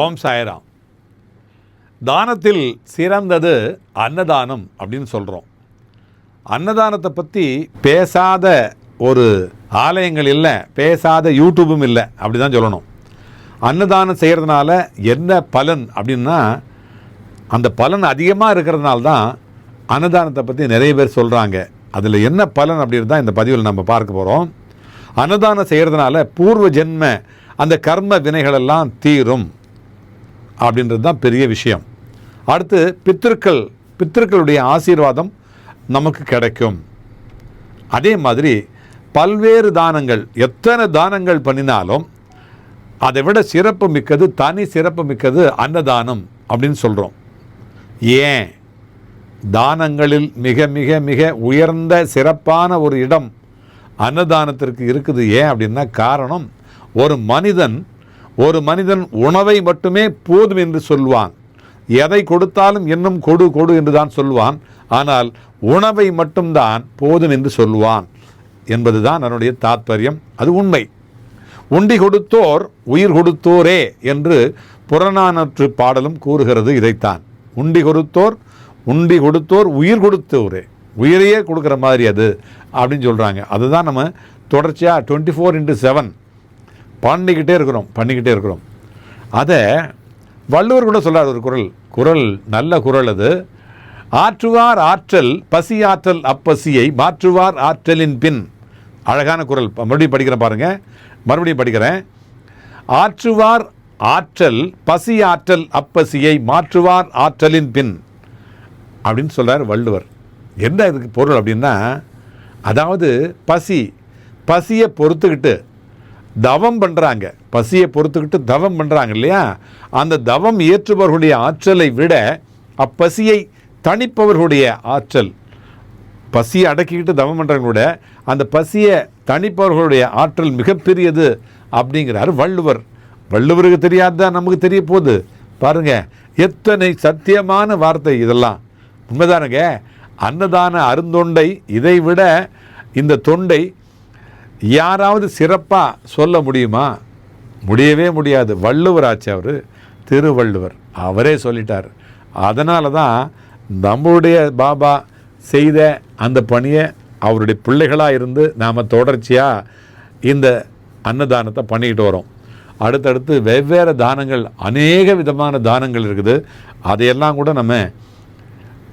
ஓம் சாய்ராம். தானத்தில் சிறந்தது அன்னதானம் அப்படின்னு சொல்கிறோம் அன்னதானத்தை பற்றி பேசாத ஒரு ஆலயங்கள் இல்லை பேசாத யூடியூபும் இல்லை அப்படி தான் சொல்லணும். அன்னதானம் செய்கிறதுனால என்ன பலன் அப்படின்னா அந்த பலன் அதிகமாக இருக்கிறதுனால தான் அன்னதானத்தை பற்றி நிறைய பேர் சொல்கிறாங்க அதில் என்ன பலன் அப்படின்னு தான் இந்த பதிவில் நம்ம பார்க்க போகிறோம் அன்னதானம் செய்கிறதுனால பூர்வ ஜென்ம அந்த கர்ம வினைகளெல்லாம் தீரும். அப்படின்றது தான் பெரிய விஷயம். அடுத்து பித்திருக்கள் பித்திருக்களுடைய ஆசீர்வாதம் நமக்கு கிடைக்கும். அதே மாதிரி பல்வேறு தானங்கள் எத்தனை தானங்கள் பண்ணினாலும் அதை விட சிறப்பு மிக்கது தனி சிறப்பு மிக்கது அன்னதானம் அப்படின்னு சொல்கிறோம் ஏன்? தானங்களில் மிக மிக மிக உயர்ந்த சிறப்பான ஒரு இடம் அன்னதானத்திற்கு இருக்குது. ஏன் அப்படின்னா காரணம் ஒரு மனிதன் ஒரு மனிதன் உணவை மட்டுமே போதும் என்று சொல்வான். எதை கொடுத்தாலும் இன்னும் கொடு கொடு என்று தான் சொல்வான். ஆனால் உணவை மட்டும்தான் போதும் என்று சொல்வான் என்பதுதான் அதனுடைய தாத்பரியம். அது உண்மை. உண்டி கொடுத்தோர் உயிர் கொடுத்தோரே என்று புறநானற்று பாடலும் கூறுகிறது இதைத்தான். உண்டி கொடுத்தோர் உண்டி கொடுத்தோர் உயிர் கொடுத்தோரே. உயிரையே கொடுக்குற மாதிரி அது அப்படின்னு சொல்கிறாங்க அதுதான் நம்ம தொடர்ச்சியாக டுவெண்ட்டி ஃபோர் இன்ட்டு செவன் பண்ணிக்கிட்டே இருக்கிறோம் பண்ணிக்கிட்டே இருக்கிறோம். அதை வள்ளுவர் கூட சொல்கிறார் ஒரு குரல் குரல் நல்ல குரல் அது. ஆற்றுவார் ஆற்றல் பசி ஆற்றல் அப்பசியை மாற்றுவார் ஆற்றலின் பின். அழகான குரல் மறுபடியும் படிக்கிறேன் பாருங்கள் மறுபடியும் படிக்கிறேன். ஆற்றுவார் ஆற்றல் பசி ஆற்றல் அப்பசியை மாற்றுவார் ஆற்றலின் பின். அப்படின்னு சொல்கிறார் வள்ளுவர். என்ன இதுக்கு பொருள் அப்படின்னா அதாவது பசி பசியை பொறுத்துக்கிட்டு தவம் பண்ணுறாங்க பசியை பொறுத்துக்கிட்டு தவம் பண்ணுறாங்க இல்லையா? அந்த தவம் ஏற்றுபவர்களுடைய ஆற்றலை விட அப்பசியை தணிப்பவர்களுடைய ஆற்றல். பசியை அடக்கிக்கிட்டு தவம் பண்ணுறவங்களோட அந்த பசியை தணிப்பவர்களுடைய ஆற்றல் மிகப்பெரியது அப்படிங்கிறார் வள்ளுவர். வள்ளுவருக்கு தெரியாதான் நமக்கு தெரிய போகுது? பாருங்க எத்தனை சத்தியமான வார்த்தை இதெல்லாம். உண்மைதானுங்க? அன்னதான அருந்தொண்டை இதை விட இந்த தொண்டை யாராவது சிறப்பாக சொல்ல முடியுமா? முடியவே முடியாது. வள்ளுவராச்சு அவர். திருவள்ளுவர். அவரே சொல்லிட்டார். அதனால தான் நம்மளுடைய பாபா செய்த அந்த பணியை அவருடைய பிள்ளைகளாக இருந்து நாம் தொடர்ச்சியாக இந்த அன்னதானத்தை பண்ணிக்கிட்டு வரோம். அடுத்தடுத்து வெவ்வேறு தானங்கள் அநேக விதமான தானங்கள் இருக்குது. அதையெல்லாம் கூட நம்ம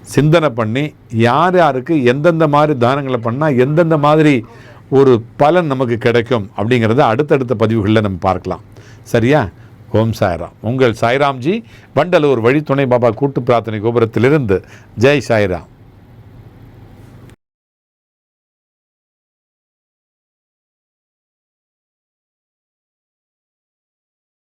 சிந்தனை பண்ணி யார் யாருக்கு எந்தெந்த மாதிரி தானங்களை பண்ணால் எந்தெந்த மாதிரி ஒரு பலன் நமக்கு கிடைக்கும் அப்படிங்கிறத அடுத்தடுத்த பதிவுகளில் நம்ம பார்க்கலாம். சரியா? ஓம் சாய்ராம். உங்கள் சாய்ராம்ஜி வண்டலூர் வழித்துணை பாபா கூட்டு பிரார்த்தனை கோபுரத்திலிருந்து. ஜெய் சாய்ராம்.